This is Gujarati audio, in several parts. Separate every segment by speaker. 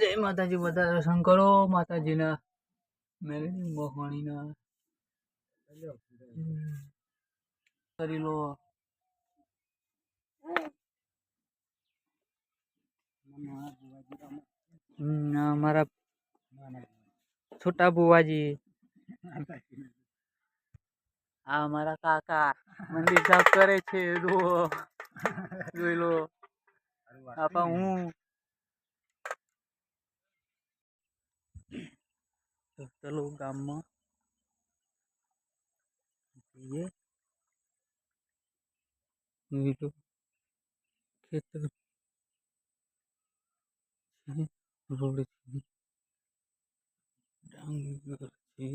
Speaker 1: જય માતાજી બધા દર્શન કરો. માતાજીના મેલડી મોહણીના કરી લો અમારા છોટા બુવાજી આ મારા કાકા મંદિર સાફ કરે છે જોઈ લો. આપા હું તો ચલો ગામમાં જઈએ જોઈ લો ખેતર છે રોડ છે ડાંગર છે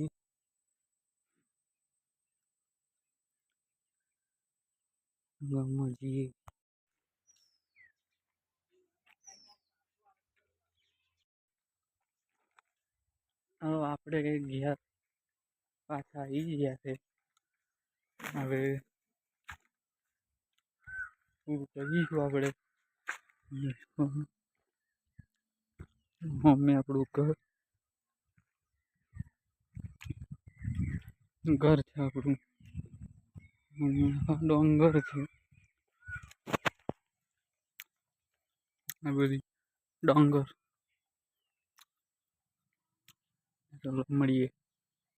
Speaker 1: ગામમાં જઈએ હવે આપણે ગયા પાછા આવી ગયા છે. હવે હું કરીશું આપણે? મમ્મી આપણું ઘર ઘર છે આપણું. ડોંગર છે. આ બધી ડોંગર. ચલો મળીએ